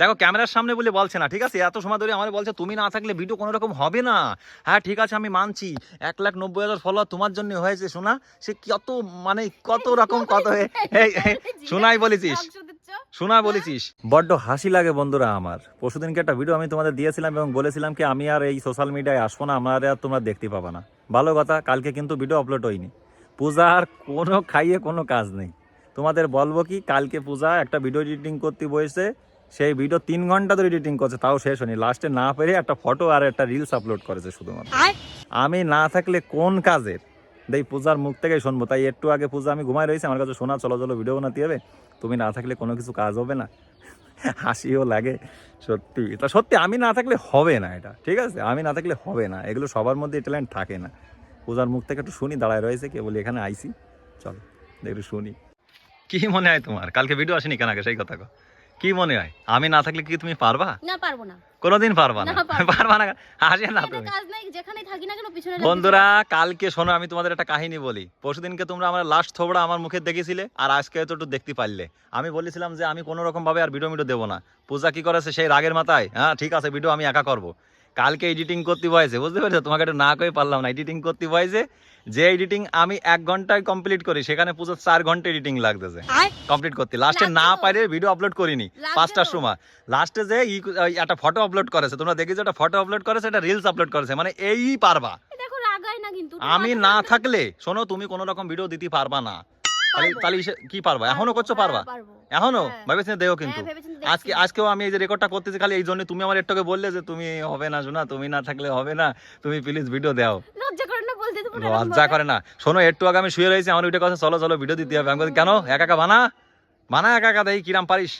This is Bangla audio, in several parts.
দেখো ক্যামেরার সামনে বলে বলছে না ঠিক আছে? এত সময় ধরে আমার বলছে তুমি না থাকলে ভিডিও কোনো রকম হবে না। হ্যাঁ ঠিক আছে আমি মানছি। এক লাখ নব্বই হাজার ফলোয়ার তোমার জন্য হয়েছে শোনা সে কত মানে কত রকম কত শোনাই বলেছিস। শোনা বলেছিস। বড্ড হাসি লাগে বন্ধুরা আমার। পরশুদিনকে একটা ভিডিও আমি তোমাদের দিয়েছিলাম এবং বলেছিলাম কি আমি আর এই সোশ্যাল মিডিয়ায় আসব না আমার আর তোমরা দেখতে পাবা না। ভালো কথা কালকে কিন্তু ভিডিও আপলোড হয়নি। পূজা আর কোনো খাইয়ে কোনো কাজ নেই। তোমাদের বলব কি কালকে পূজা একটা ভিডিও এডিটিং করতে বসে সেই ভিডিও তিন ঘণ্টা ধরে এডিটিং করছে তাও শেষ হয়নি। লাস্টে না পেরে একটা ফটো আর একটা রিলস আপলোড করেছে শুধুমাত্র। আমি না থাকলে কোন কাজের? দেই পূজার মুখ থেকেই শুনব। তাই একটু আগে পূজা আমি ঘুমাই রয়েছি আমার কাছে শোনা চলো চলো ভিডিও বানাতে হবে। তুমি না থাকলে কোনো কিছু কাজ হবে না। হাসিও লাগে সত্যি। তা সত্যি আমি না থাকলে হবে না এটা ঠিক আছে? আমি না থাকলে হবে না এগুলো সবার মধ্যে ট্যালেন্ট থাকে না। পূজার মুখ থেকে একটু শুনি দাঁড়ায় রয়েছে কে বলি এখানে আইসি। চলো একটু শুনি। কি মনে হয় তোমার? কালকে ভিডিও আসেনি কেন আগে? সেই কথা কো মনে হয়? আমি না থাকলে কি তুমি পারবা? না পারব না। কোনোদিন পারবা না। পারব না। পারবা না হাসে না তুমি। কাজ নাই যেখানেই থাকি না কেন পিছনে বন্ধুরা কালকে শোনো আমি তোমাদের একটা কাহিনী বলি। পরশুদিনকে তোমরা আমার লাস্ট থোবড়া আমার মুখে দেখেছিলে আর আজকে তো একটু দেখতে পারলে। আমি বলেছিলাম যে আমি কোনো রকম ভাবে আর ভিডিও মিডিও দেবো না। পূজা কি করেছে সেই রাগের মাথায়? হ্যাঁ ঠিক আছে ভিডিও আমি একা করব। কালকে এডিটিং করতে বয়েছে বুঝতে পেরেছ? তোমাকে একটু না করে পারলাম না। এডিটিং করতে বয়েছে যে এডিটিং আমি এক ঘন্টায় কমপ্লিট করি সেখানে পুজো চার ঘণ্টা এডিটিং লাগতেছে। কমপ্লিট করতে। লাস্টে না। পারে ভিডিও আপলোড করিনি পাঁচটার সময়। লাস্টে যে একটা ফটো আপলোড করেছে তোমরা দেখেছ একটা ফটো আপলোড করেছে একটা রিলস আপলোড করেছে মানে এই পারবা। আমি না থাকলে শোনো তুমি কোনো রকম ভিডিও দিতে পারবা না। তাহলে কি পারবা? এখনও করছ পারবা? এখনও? হ্যাঁ। ভেবেছিলে দেও কিন্তু। হ্যাঁ, আজকে আজকেও আমি এই যে রেকর্ডটা করতেছি খালি এই জন্য তুমি আমার একটুকে বললে যে তুমি হবে না শোনা তুমি না থাকলে হবে না। তুমি প্লিজ ভিডিও দাও। লজ্জা করে না শোনো একটু আগে আমি শুয়ে রয়েছি আমার ওইটা কথা চলো চলো ভিডিও দিতে হবে। আমি কেন? একা একা বানা? বানা একা একা দেই কিরাম পারিস?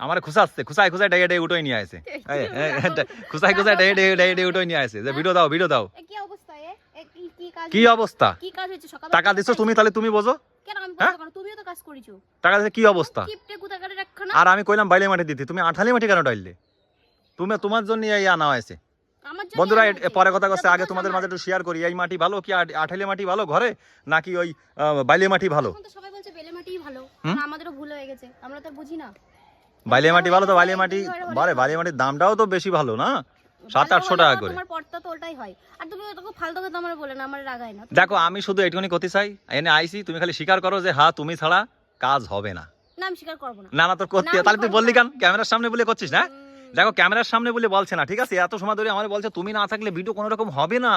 আমার খুশাচ্ছে খুশাই খুশাই ডেয়ে ডেয়ে উঠোই নিয়ে আসে। খুশাই খুশাই ডেয়ে ডেয়ে ডেয়ে ডেয়ে উঠোই নিয়ে আসে। যে ভিডিও দাও ভিডিও দাও। কি অবস্থা টাকা দিছো তুমি তাহলে তুমি বোঝো। হ্যাঁ? বলতে পারো তুমিও তো কাজ করেছ। টাকা কি অবস্থা? কিপটে কুতাকারে রাখছো না? আর আমি কইলাম বাইলে মাটি দিতে তুমি আঠালি মাটি কেন ডাইলে তুমি তোমার জন্য এই আনা হয়েছে। বন্ধুরা আনা এ- এ হয়েছে। পরে কথা করছে আগে তোমাদের মাঝে একটু শেয়ার করি এই মাটি ভালো কি আঠালি মাটি ভালো ঘরে? নাকি ওই বাইলে মাটি ভালো? এখন সবাই বলছে বেলে মাটিই ভালো। আমাদেরও ভুল হয়ে গেছে আমরা তো বুঝি না। বাইলে মাটি ভালো তো বাইলে মাটি বারে বাইলে মাটির দামটাও তো বেশি ভালো না? সাত আটশো টাকা করে। তো ওটাই হয়। আর তুমি ওটাকে ফালতু কথা আমার বলে না আমার রাগায় না। দেখো আমি শুধু এটুকুনি করতে চাই এনে আইসি তুমি খালি স্বীকার করো যে হ্যাঁ তুমি ছাড়া কাজ হবে না। না আমি স্বীকার করব না। না না তোর করতে তাহলে তুই বললি কেন? ক্যামেরার সামনে বলে করছিস না? দেখো ক্যামেরার সামনে বলে বলছে না ঠিক আছে? এত সময় ধরে আমার বলছে তুমি না থাকলে ভিডিও কোনো রকম হবে না।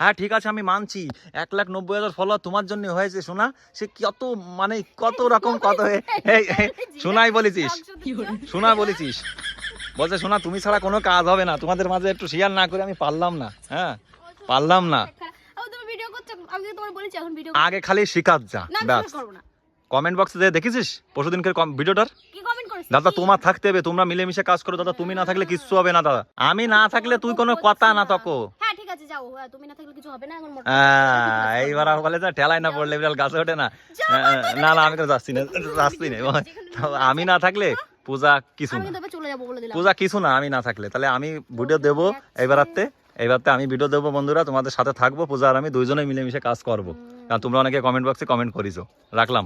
হ্যাঁ ঠিক আছে আমি মানছি। এক লাখ নব্বই হাজার ফলোয়ার তোমার জন্য হয়েছে শোনা সে কত মানে কত রকম কত শোনাই বলেছিস। শোনা বলেছিস। বলছে শোনা তুমি ছাড়া কোনো কাজ হবে না। তোমাদের মাঝে একটু শেয়ার না করে আমি পারলাম না। হ্যাঁ পারলাম না। আগে খালি শিকার যা ব্যাস। কমেন্ট বক্সে দেখেছিস পরশুদিনকে ভিডিওটার দাদা তোমার থাকতে হবে তোমরা মিলেমিশে কাজ করো দাদা তুমি না থাকলে কিচ্ছু হবে না দাদা। আমি না থাকলে তুই কোনো কথা না তকো। হ্যাঁ হ্যাঁ, তুমি না থাকলে কিছু হবে না এখন মোটর আহ, এইবার বলে যে ঠেলায় না পড়লে বিড়াল গাছে ওঠে না। না না আমি যাচ্ছি না যাচ্ছি না আমি না থাকলে পূজা কিছু না। পূজা কিছু না আমি না থাকলে। তাহলে আমি ভিডিও দেবো এইবারাতে এইবারতে আমি ভিডিও দেবো বন্ধুরা তোমাদের সাথে থাকব পূজা আর আমি দুইজনে মিলেমিশে কাজ করব। কারণ তোমরা অনেকে কমেন্ট বক্সে কমেন্ট করিছো। রাখলাম।